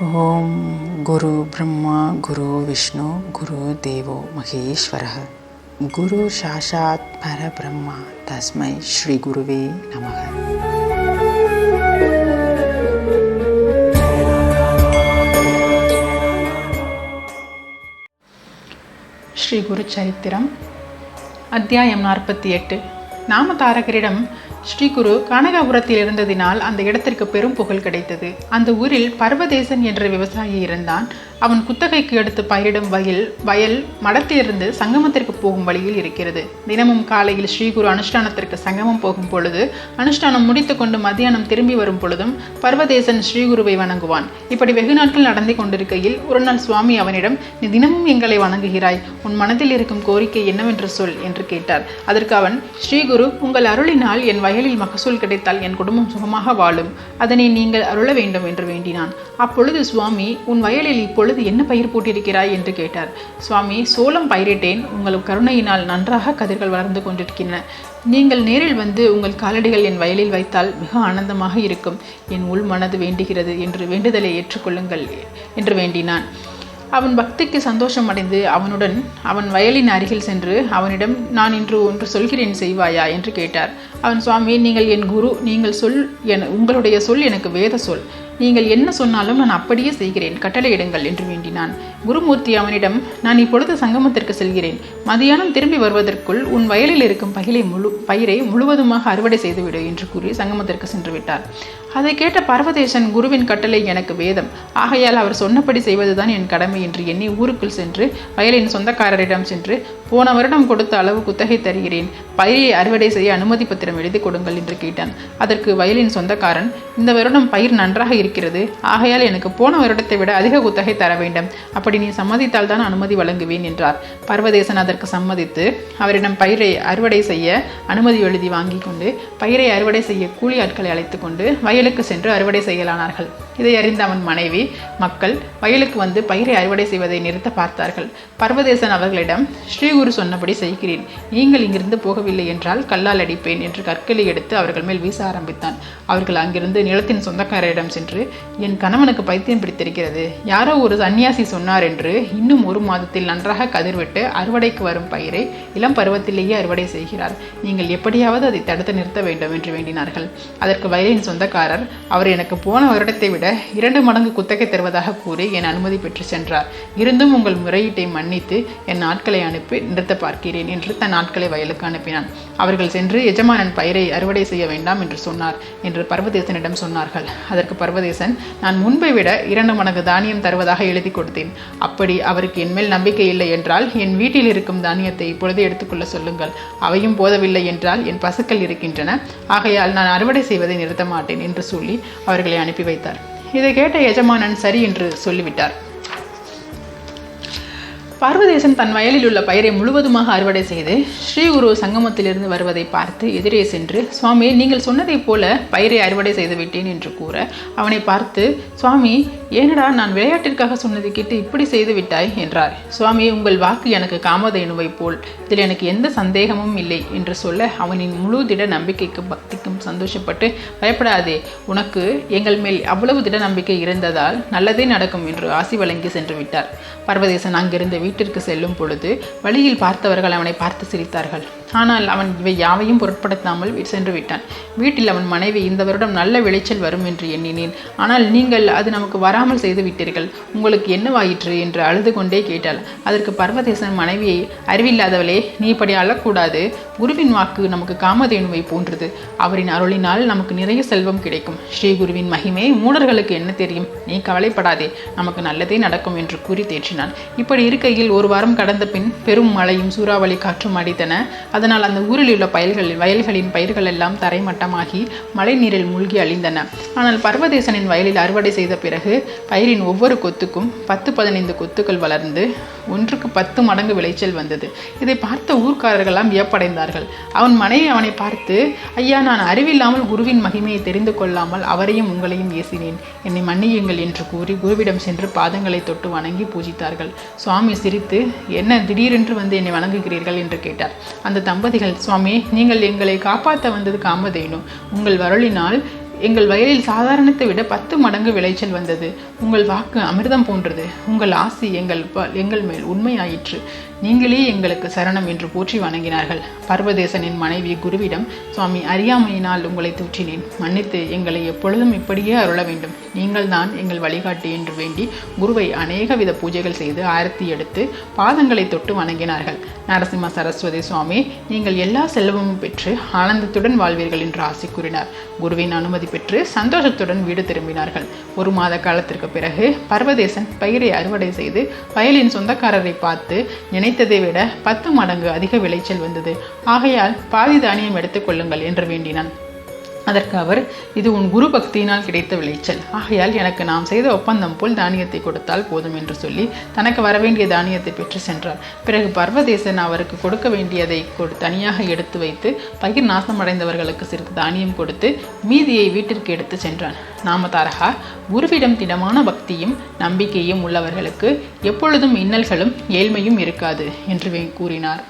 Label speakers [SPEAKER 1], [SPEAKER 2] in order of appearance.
[SPEAKER 1] ஓம் குரு பிரம்மா குரு விஷ்ணு குரு தேவோ மகேஸ்வர குரு சாஷாத் பரபிரம்மா தஸ்மை ஸ்ரீ குருவே நமக.
[SPEAKER 2] ஸ்ரீ குரு சரித்திரம் அத்தியாயம் நாற்பத்தி எட்டு. நாம தாரகரிடம் குரு கனகாபுரத்தில் இருந்ததினால் அந்த இடத்திற்கு பெரும் புகழ் கிடைத்தது. அந்த ஊரில் பர்வதேசன் என்ற விவசாயி இருந்தான். அவன் குத்தகைக்கு எடுத்து பயிரிடும் வயல் வயல் மடத்திலிருந்து சங்கமத்திற்கு போகும் வழியில் இருக்கிறது. தினமும் காலையில் ஸ்ரீகுரு அனுஷ்டானத்திற்கு சங்கமம் போகும் பொழுது அனுஷ்டானம் முடித்துக்கொண்டு மத்தியானம் திரும்பி வரும் பொழுதும் பர்வதேசன் ஸ்ரீகுருவை வணங்குவான். இப்படி வெகு நாட்கள் நடந்து கொண்டிருக்கையில் ஒரு நாள் சுவாமி அவனிடம் நீ தினமும் எங்களை வணங்குகிறாய். உன் மனதில் இருக்கும் கோரிக்கை என்னவென்று சொல் என்று கேட்டார். அதற்கு அவன் ஸ்ரீகுரு உங்கள் அருளினால் என் வயல் வயலில் மகசூல் கிடைத்தால் என் குடும்பம் சுகமாக வாழும். அதனை நீங்கள் அருள வேண்டும் என்று வேண்டினான். அப்பொழுது சுவாமி உன் வயலில் இப்பொழுது என்ன பயிர் போட்டிருக்கிறாய்? என்று கேட்டார். சுவாமி சோளம் பயிரிட்டேன். உங்கள் கருணையினால் நன்றாக கதிர்கள் வளர்ந்து கொண்டிருக்கின்றன. நீங்கள் நேரில் வந்து உங்கள் காலடிகள் என் வயலில் வைத்தால் மிக ஆனந்தமாக இருக்கும். என் உள் மனது வேண்டுகிறது என்று வேண்டுதலை ஏற்றுக்கொள்ளுங்கள் என்று வேண்டினான். அவன் பக்திக்கு சந்தோஷம் அடைந்து அவனுடன் அவன் வயலின் அருகில் சென்று அவனிடம் நான் இன்று ஒன்று சொல்கிறேன் செய்வாயா? என்று கேட்டார். அவன் சுவாமி நீங்கள் என் குரு நீங்கள் சொல் என உங்களுடைய சொல் எனக்கு வேத சொல். நீங்கள் என்ன சொன்னாலும் நான் அப்படியே செய்கிறேன். கட்டளையிடுங்கள் என்று வேண்டினான். குருமூர்த்தி அவனிடம் நான் இப்பொழுது சங்கமத்திற்கு செல்கிறேன். மதியானம் திரும்பி வருவதற்குள் உன் வயலில் இருக்கும் பகிலை முழு பயிரை முழுவதுமாக அறுவடை செய்துவிடு என்று கூறி சங்கமத்திற்கு சென்று விட்டார். அதை கேட்ட பர்வதேசன் குருவின் கட்டளை எனக்கு வேதம். ஆகையால் அவர் சொன்னபடி செய்வதுதான் என் கடமை என்று எண்ணி ஊருக்குள் சென்று வயலின் சொந்தக்காரரிடம் சென்று போன வருடம் கொடுத்த அளவு குத்தகை தருகிறேன். பயிரை அறுவடை செய்ய அனுமதி பத்திரம் எழுதி கொடுங்கள் என்று கேட்டான். அதற்கு வயலின் சொந்தக்காரன் இந்த வருடம் பயிர் நன்றாக இருக்கிறது. ஆகையால் எனக்கு போன வருடத்தை விட அதிக குத்தகை தர வேண்டும். அப்படி நீ சம்மதித்தால் தான் அனுமதி வழங்குவேன் என்றார். பர்வதேசன் அதற்கு சம்மதித்து அவரிடம் பயிரை அறுவடை செய்ய அனுமதி எழுதி வாங்கி கொண்டு பயிரை அறுவடை செய்ய கூலி ஆட்களை அழைத்து கொண்டு வயலுக்கு சென்று அறுவடை செய்யலானார்கள். இதை அறிந்த அவன் மனைவி மக்கள் வயலுக்கு வந்து பயிரை அறுவடை செய்வதை நிறுத்த பார்த்தார்கள். பர்வதேசன் அவர்களிடம் ஸ்ரீகுரு சொன்னபடி செய்கிறேன். நீங்கள் இங்கிருந்து போகவில்லை என்றால் கல்லால் அடிப்பேன் என்று கற்களை எடுத்து அவர்கள் மேல் வீச ஆரம்பித்தான். அவர்கள் அங்கிருந்து நிலத்தின் சொந்தக்காரரிடம் சென்று என் கணவனுக்கு பைத்தியம் பிடித்திருக்கிறது. யாரோ ஒரு சன்னியாசி சொன்னார் என்று இன்னும் ஒரு மாதத்தில் நன்றாக கதிர்விட்டு அறுவடைக்கு வரும் பயிரை இளம் பருவத்திலேயே அறுவடை செய்கிறார். நீங்கள் எப்படியாவது அதை தடுத்து நிறுத்த வேண்டும் என்று வேண்டினார்கள். அதற்கு வயலின் சொந்தக்காரர் அவர் எனக்கு போன வருடத்தை விட இரண்டு மடங்கு குத்தகை தருவதாக கூறி என் அனுமதி பெற்று சென்றார். இருந்தும் உங்கள் முறையீட்டை மன்னித்து என் நாட்களை அனுப்பி நிறுத்த பார்க்கிறேன் என்று தன் நாட்களை வயலுக்கு அனுப்பினான். அவர்கள் சென்று எஜமானன் பயிரை அறுவடை செய்ய வேண்டாம் என்று சொன்னார் என்று பர்வதேசனிடம் சொன்னார்கள். அதற்கு பர்வதேசன் நான் முன்பை விட இரண்டு மடங்கு தானியம் தருவதாக எழுதி கொடுத்தேன். அப்படி அவருக்கு என்மேல் நம்பிக்கை இல்லை என்றால் என் வீட்டில் இருக்கும் தானியத்தை இப்பொழுது எடுத்துக்கொள்ள சொல்லுங்கள். அவையும் போதவில்லை என்றால் என் பசுக்கள் இருக்கின்றன. ஆகையால் நான் அறுவடை செய்வதை நிறுத்த மாட்டேன் என்று சொல்லி அவர்களை அனுப்பி வைத்தார். இதை கேட்ட எஜமானன் சரி என்று சொல்லிவிட்டார். பார்வதேசன் தன் வயலில் உள்ள பயிரை முழுவதுமாக அறுவடை செய்து ஸ்ரீகுரு சங்கமத்திலிருந்து வருவதை பார்த்து எதிரே சென்று சுவாமி நீங்கள் சொன்னதைப் போல பயிரை அறுவடை செய்து விட்டேன் என்று கூற அவனை பார்த்து சுவாமி ஏனடா நான் விளையாட்டிற்காக சொன்னதை கேட்டு இப்படி செய்து விட்டாய் என்றார். சுவாமி உங்கள் வாக்கு எனக்கு காமதேனுவை போல். இதில் எனக்கு எந்த சந்தேகமும் இல்லை என்று சொல்ல அவனின் முழு திட நம்பிக்கைக்கும் பக்திக்கும் சந்தோஷப்பட்டு பயப்படாதே உனக்கு எங்கள் மேல் அவ்வளவு திட நம்பிக்கை இருந்ததால் நல்லதே நடக்கும் என்று ஆசி வழங்கி சென்று விட்டார். பர்வதேசன் அங்கிருந்து வீட்டிற்கு செல்லும் பொழுது வழியில் பார்த்தவர்கள் அவனை பார்த்து சிரித்தார்கள். ஆனால் அவன் இவை யாவையும் பொருட்படுத்தாமல் சென்று விட்டான். வீட்டில் அவன் மனைவி இந்த வருடம் நல்ல விளைச்சல் வரும் என்று எண்ணினேன். ஆனால் நீங்கள் அது நமக்கு வராமல் செய்து விட்டீர்கள். உங்களுக்கு என்னவாயிற்று என்று அழுது கொண்டே கேட்டாள். அதற்கு பர்வதேசன் மனைவியை அறிவில்லாதவளே நீ இப்படி அழக்கூடாது. குருவின் வாக்கு நமக்கு காமதேனுவை போன்றது. அவரின் அருளினால் நமக்கு நிறைய செல்வம் கிடைக்கும். ஸ்ரீ குருவின் மகிமை மூடர்களுக்கு என்ன தெரியும்? நீ கவலைப்படாதே. நமக்கு நல்லதே நடக்கும் என்று கூறி தேற்றினான் இப்படி இருக்கையில் ஒரு வாரம் கடந்த பின் பெரும் மழையும் சூறாவளி காற்றும் அடித்தன. அதனால் அந்த ஊரில் உள்ள பயில்கள் வயல்களின் பயிர்கள் எல்லாம் தரைமட்டமாகி மழை நீரில் மூழ்கி அழிந்தன. ஆனால் பர்வதேசனின் வயலில் அறுவடை செய்த பிறகு பயிரின் ஒவ்வொரு கொத்துக்கும் பத்து பதினைந்து கொத்துக்கள் வளர்ந்து ஒன்றுக்கு பத்து மடங்கு விளைச்சல் வந்தது. இதை பார்த்த ஊர்க்காரர்களெல்லாம் வியப்படைந்தார்கள். அவன் மனைவி அவனை பார்த்து ஐயா நான் அறிவில்லாமல் குருவின் மகிமையை தெரிந்து கொள்ளாமல் அவரையும் உங்களையும் ஏசினேன். என்னை மன்னியுங்கள் என்று கூறி குருவிடம் சென்று பாதங்களை தொட்டு வணங்கி பூஜித்தார்கள். சுவாமி சிரித்து என்ன திடீரென்று வந்து என்னை வணங்குகிறீர்கள்? என்று கேட்டார். அந்த தம்பதிகள் சுவாமி நீங்கள் எங்களை காப்பாற்ற வந்தது காமதேனு. உங்கள் வரலினால் எங்கள் வயலில் சாதாரணத்தை விட பத்து மடங்கு விளைச்சல் வந்தது. உங்கள் வாக்கு அமிர்தம் போன்றது. உங்கள் ஆசி எங்கள் ப- எங்கள் மேல் உண்மையாயிற்று. நீங்களே எங்களுக்கு சரணம் என்று போற்றி வணங்கினார்கள். பர்வதேசனின் மனைவி குருவிடம் சுவாமி அறியாமையினால் உங்களை தூற்றினேன். மன்னித்து எங்களை எப்பொழுதும் இப்படியே அருள வேண்டும். நீங்கள் தான் எங்கள் வழிகாட்டி என்று வேண்டி குருவை அநேக வித பூஜைகள் செய்து ஆரத்தி எடுத்து பாதங்களை தொட்டு வணங்கினார்கள். நரசிம்ம சரஸ்வதி சுவாமி நீங்கள் எல்லா செல்வமும் பெற்று ஆனந்தத்துடன் வாழ்வீர்கள் என்று ஆசை கூறினார். குருவின் அனுமதி பெற்று சந்தோஷத்துடன் வீடு திரும்பினார்கள். ஒரு மாத காலத்திற்கு பிறகு பர்வதேசன் பயிரை அறுவடை செய்து வயலின் சொந்தக்காரரை பார்த்து நினைத்ததை விட பத்து மடங்கு அதிக விளைச்சல் வந்தது. ஆகையால் பாதி தானியம் எடுத்துக்கொள்ளுங்கள் என்று வேண்டினான். அதற்கு அவர் இது உன் குரு பக்தியினால் கிடைத்த விளைச்சல். ஆகையால் எனக்கு நாம் செய்த ஒப்பந்தம் போல் தானியத்தை கொடுத்தால் போதும் என்று சொல்லி தனக்கு வரவேண்டிய தானியத்தை பெற்று சென்றார். பிறகு பர்வதேசன் அவருக்கு கொடுக்க வேண்டியதை கொடு தனியாக எடுத்து வைத்து பயிர் நாசமடைந்தவர்களுக்கு சிறிது தானியம் கொடுத்து மீதியை வீட்டிற்கு எடுத்து சென்றான். நாமதாரகா குருவிடம் திடமான பக்தியும் நம்பிக்கையும் உள்ளவர்களுக்கு எப்பொழுதும் இன்னல்களும் ஏழ்மையும் இருக்காது என்று கூறினார்.